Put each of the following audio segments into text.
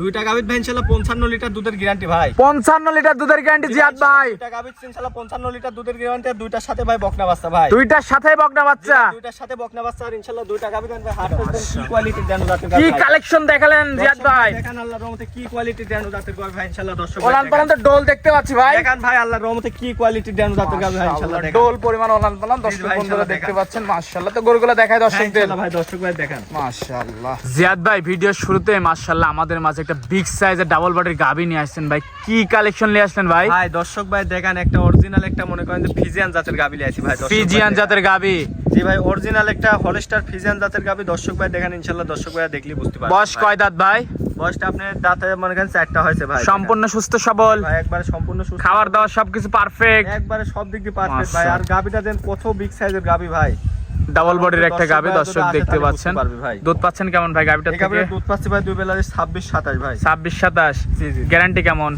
দুইটা গাবিত ভাই ইনশাল্লাহ পঞ্চান্ন লিটার দুধের গ্যারান্টি ভাই। পঞ্চান্ন লিটার দুধের গ্যারান্টি জিয়াদ ভাই। দুইটা গাবিত ইনশাল্লাহ পঞ্চান্ন লিটার দুধের গ্যারান্টি আর দুইটার সাথে ভাই বকনা বাচ্চা ভাই। দুইটার সাথে বকনা বাচ্চা। দুইটার সাথে বকনা বাচ্চা আর ইনশাল্লাহ দুইটা গাবিত ভাই হাট কি কোয়ালিটির দেন জাতের কি কালেকশন দেখালেন জিয়াদ ভাই? দেখান আল্লাহর রহমতে কি কোয়ালিটির দেন জাতের গাভী ভাই ইনশাল্লাহ দর্শক ওলান পালান তো ডোল দেখতে পাচ্ছি ভাই। দেখান ভাই আল্লাহর রহমতে কি কোয়ালিটির দেন জাতের গাভী ভাই ইনশাল্লাহ ডোল পরিমাণ ওলান পালান দর্শক ভাই, বন্ধুরা দেখতে পাচ্ছেন মাশাআল্লাহ। তো গরুগুলো দেখায় দর্শকদের। ভাই দর্শক ভাই দেখান। মাশাআল্লাহ। জিয়াদ ভাই ভিডিওর শুরুতে মাশাআল্লাহ আমাদের মাঝে একটা বিগ সাইজের ডাবল বডির গাবি নিয়ে আসছেন ভাই। কি কালেকশন নিয়ে আসলেন ভাই? ভাই দর্শক ভাই দেখেন একটা অরিজিনাল একটা মনে করেন যে ফিজিয়ান জাতের লিয়েছি ভাই দর্শক ভাই। ফিজিয়ান জাতের গাবি। জি ভাই অরিজিনাল একটা হলস্টার ফিজিয়ান জাতের গাভী দর্শক ভাই দেখেন ইনশাল্লাহ দর্শক ভাই দেখলে বুঝতে পারবেন বয়স কয় দাঁত ভাই? বয়সটা আপনি দাঁতে মনে করেন চারটা হয়েছে ভাই। সম্পূর্ণ সুস্থ সবল। ভাই একবারে সম্পূর্ণ সুস্থ। খাবার দাবার সবকিছু পারফেক্ট একবারে সব দিক দিয়ে পারফেক্ট ভাই। আর গাভীটা দেন কত বিগ সাইজের গাভী ভাই। ডাবল বডির একটা গাবি দর্শক দেখতে পাচ্ছেন। ভাই। দুধ পাচ্ছেন কেমন ভাই গাবিটা থেকে? দুধ পাচ্ছি ভাই দুই বেলা ছাব্বিশ সাতাশ ভাই। ছাব্বিশ সাতাশ। জি জি। গ্যারান্টি কেমন?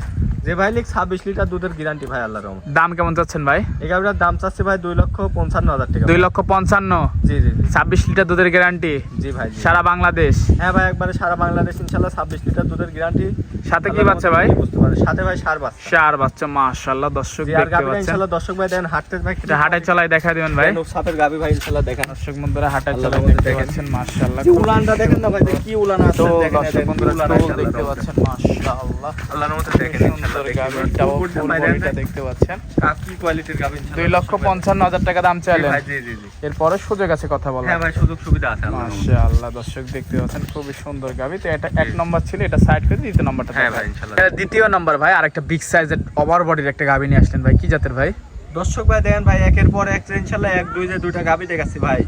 যে ভাই লিখ ছাব্বিশ লিটার দুধের গ্যারান্টি ভাই আল্লাহ রহম দাম কেমন চাচ্ছেন ভাই? এই দাম চাচ্ছে ভাই দুই লক্ষ পঞ্চান্ন হাজার টাকা। দুই লক্ষ পঞ্চান্ন? জি জি ছাব্বিশ লিটার দুধের গ্যারান্টি জি ভাই সারা বাংলাদেশ? হ্যাঁ ভাই একবারে সারা বাংলাদেশ ইনশাল্লাহ ছাব্বিশ লিটার দুধের গ্যারান্টি সাথে কি বাচ্চা ভাই? বুঝতে পারে সাথে ভাই সার বাচ্চা। চার বাচ্চা মাশাআল্লাহ দর্শক দেখতে পাচ্ছেন। ইনশাল্লাহ দর্শক ভাই দেন হাঁটতে ভাই এটা হাটায় চলাই দেখা দিবেন ভাই। সাপের গাভী ভাই ইনশাল্লাহ দেখেন। দর্শক বন্ধুরা হাটায় চলাই দেখতে মাশাআল্লাহ। উলানটা দেখেন না ভাই কি উলান আছে দেখেন দর্শক বন্ধুরা দেখতে পাচ্ছেন মাশাআল্লাহ। আল্লাহর মতো দেখেন সুন্দর ইনশাল্লাহ ডাবল ফুল বডিটা দেখতে পাচ্ছেন। কাপ কোয়ালিটির গাভী ইনশাল্লাহ দুই লক্ষ দর্শক ভাই পঞ্চান্ন হাজার টাকা দাম জি চাইলেন জি জি জি। এরপরে সুযোগ আছে কথা বলা হ্যাঁ ভাই সুযোগ সুবিধা আছে মাশাআল্লাহ দর্শক দেখতে পাচ্ছেন খুবই সুন্দর গাবি তো এটা এক নম্বর ছিল এটা সাইড করে দ্বিতীয় নম্বরটা হ্যাঁ ভাই, ইনশাআল্লাহ। দ্বিতীয় নম্বর ভাই আর একটা বিগ সাইজের ওভার বডির একটা গাবি নিয়ে আসলেন ভাই। কি জাতের ভাই? দর্শক ভাই দেখেন ভাই একের পর এক ইনশাল্লাহ এক দুই যে দুইটা গাভী দেখাচ্ছি ভাই।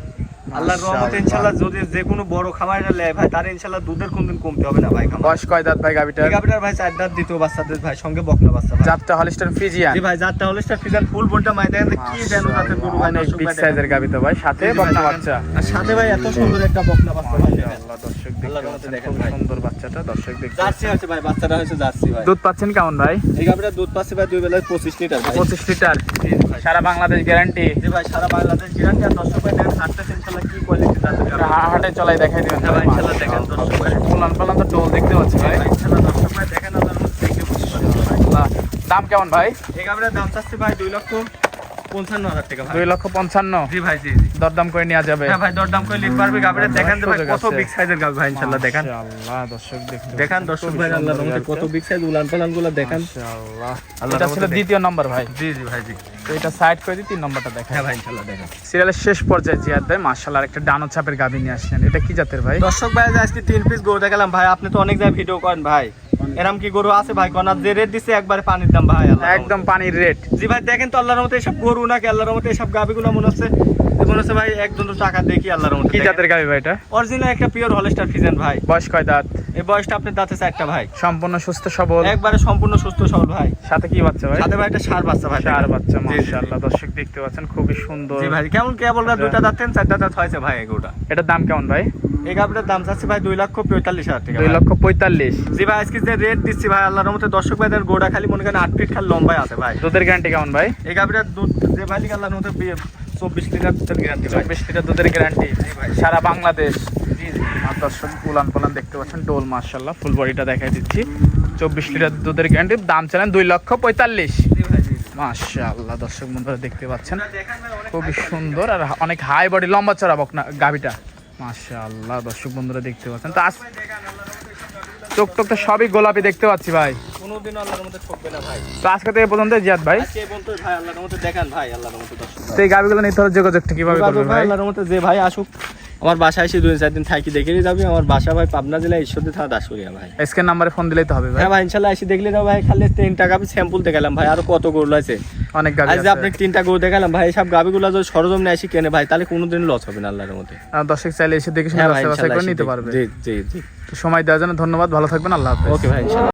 আল্লাহর রহমতে। ইনশাল্লাহ যদি যে কোনো বড় খামারে লেয় ভাই তার ইনশাল্লাহ দুধের কোনদিন কমতে হবে না ভাই খামার। বয়স কয় দাঁত ভাই গাবিটা এই গাভীটার ভাই চার দাঁত দ্বিতীয় বাচ্চাদের ভাই সঙ্গে বকনা বাচ্চা জাতটা হলিস্টার ফিজিয়ান। জি ভাই যারটা হলে স্টার ফুল মাই দেখেন কি যেন জাতের গরু ভাই অনেক বিগ সাইজের গাবি তো ভাই সাথে বকনা বাচ্চা। আর সাথে ভাই এত সুন্দর একটা বকনা বাচ্চা ভাই। মাশাআল্লাহ দর্শক দেখেন খুব। সুন্দর বাচ্চাটা দর্শক জার্সি আছে ভাই বাচ্চাটা হয়েছে জার্সি ভাই। দুধ পাচ্ছেন কেমন ভাই? এই গাভীটা দুধ পাচ্ছে ভাই দুই বেলায় পঁচিশ লিটার ভাই। পঁচিশ লিটার। সারা বাংলাদেশ গ্যারান্টি জি ভাই সারা বাংলাদেশ গ্যারান্টি আর দর্শক ভাই দেখেন হাঁটতেছে ইনশাল্লাহ কি কোয়ালিটি জাতের গাভী হাটে চলাই দেখাই দিবেন হ্যাঁ ভাই, দেখেন, দর্শক ভাই। উলান পালান তো টোল দেখতে পাচ্ছি ভাই। আল্লাহ। দাম কেমন ভাই এই দাম চাচ্ছি ভাই দুই লক্ষ পঞ্চান্ন হাজার টাকা দুই লক্ষ পঞ্চান্ন। জি ভাই জি জি। দরদাম করে নেওয়া যাবে। হ্যাঁ ভাই দরদাম করে লিখ পারবে গাভীটা দেখেন ভাই কত বিগ সাইজের গাভী ভাই ইনশাল্লাহ দেখেন। মাশাআল্লাহ, দর্শক দেখতে দেখান দর্শক ভাই আল্লাহর রহমতে কত বিগ সাইজ উলান পালানগুলো দেখেন। মাশাআল্লাহ। এটা ছিল দ্বিতীয় নম্বর ভাই। জি জি ভাই জি। তো এটা সাইড করে দিই তিন নম্বরটা হ্যাঁ ভাই ইনশাল্লাহ দেখেন। সিরিয়ালের শেষ পর্যায়ে জিয়াদ ভাই মাশাআল্লাহ একটা ডানো ছাপের গাবি নিয়ে আসছেন এটা কি জাতের ভাই? দর্শক ভাই আজকে তিন পিস গরু দেখালাম। ভাই আপনি তো অনেক জায়গায় ভিডিও করেন ভাই। এরম কি গরু আছে ভাই? কনার যে রেট দিছে একবারে পানির দাম ভাই একদম পানির রেট। জি ভাই দেখেন তো আল্লাহর মতো এসব গরু নাকি আল্লাহর মতো এসব গাবিগুলো মনে হচ্ছে মনে হচ্ছে ভাই একজন টাকা দেখি আল্লাহর মতো কি জাতের গাবি ভাই এটা? অরিজিনাল একটা পিওর হলস্টার ফিজেন ভাই। বয়স কয় দাঁত? এই বয়সটা আপনার দাঁতে চারটা ভাই। সম্পূর্ণ সুস্থ সবল? একবারে সম্পূর্ণ সুস্থ সবল ভাই। সাথে কি বাচ্চা ভাই? সাথে ভাই একটা সার বাচ্চা ভাই বাচ্চা। মাশাআল্লাহ দর্শক দেখতে পাচ্ছেন খুবই সুন্দর। জি ভাই কেমন দাঁতেন চারটা দাঁত হয়েছে ভাই এটার দাম কেমন ভাই? এই গাবিটার দাম চাচ্ছে ভাই দুই লক্ষ পঁয়তাল্লিশ হাজার টাকা দুই লক্ষ পঁয়তাল্লিশ। জি ভাই আজকে যে রেট দিচ্ছি ভাই আল্লাহর মতো দর্শক ভাইদের গোড়া খালি মনে করেন আট ফিট খালি লম্বাই আছে ভাই। দুধের গ্যারান্টি কেমন ভাই? এই গাবিটার দুধ যে ভাই আল্লাহর মতো চব্বিশ লিটার দুধের গ্যারান্টি ভাই। চব্বিশ লিটার দুধের গ্যারান্টি ভাই। সারা বাংলাদেশ। আর দর্শক পালান দেখতে পাচ্ছেন ডোল মার্শাল্লাহ ফুল বডিটা দেখাই দিচ্ছি। চব্বিশ লিটার দুধের গ্যারান্টি দাম চালেন দুই লক্ষ পঁয়তাল্লিশ। ভাই। মাশাআল্লাহ দর্শক বন্ধুরা দেখতে পাচ্ছেন। ভাই খুবই সুন্দর আর অনেক হাই বডি লম্বা চড়া বকনা গাবিটা মাশাআল্লাহ দর্শক বন্ধুরা দেখতে পাচ্ছেন। তো আজ চোখ তো সবই গোলাপি দেখতে পাচ্ছি ভাই। কোনোদিন আল্লাহর মধ্যে ঠকবে না ভাই। তো আজকে থেকে পর্যন্ত জিয়াদ ভাই। আজকে এই পর্যন্ত ভাই আল্লাহর মধ্যে দেখান ভাই আল্লাহর মধ্যে দর্শক তো এই গাবিগুলো নিতে হলে যোগাযোগটা কীভাবে ভাই? আল্লাহর মধ্যে যে ভাই আসুক। আমার বাসায় এসে দুই চার দিন থাকি দেখে নিয়ে যাবে। আমার বাসা ভাই পাবনা জেলা ঈশ্বরদী থানা দাসুরিয়া ভাই। স্ক্যান নাম্বারে ফোন দিলেই তো হবে ভাই। হ্যাঁ ভাই ইনশাল্লাহ এসে দেখলে দাও ভাই খালি তিন টাকা আমি স্যাম্পল দেখালাম ভাই আরও কত গরু আছে। অনেক আজ যে আছে। আপনি তিনটা গরু দেখালাম ভাই সব গাবিগুলো যদি সরজমিনে এসে কেনে ভাই তাহলে কোনোদিন লস হবে না আল্লাহর মধ্যে দর্শক চাইলে এসে দেখে শুনে হ্যাঁ নিতে পারবে। জি জি জি। সময় দেওয়ার জন্য ধন্যবাদ ভালো থাকবেন আল্লাহ হাফেজ। ওকে ভাই ইনশাল্লাহ।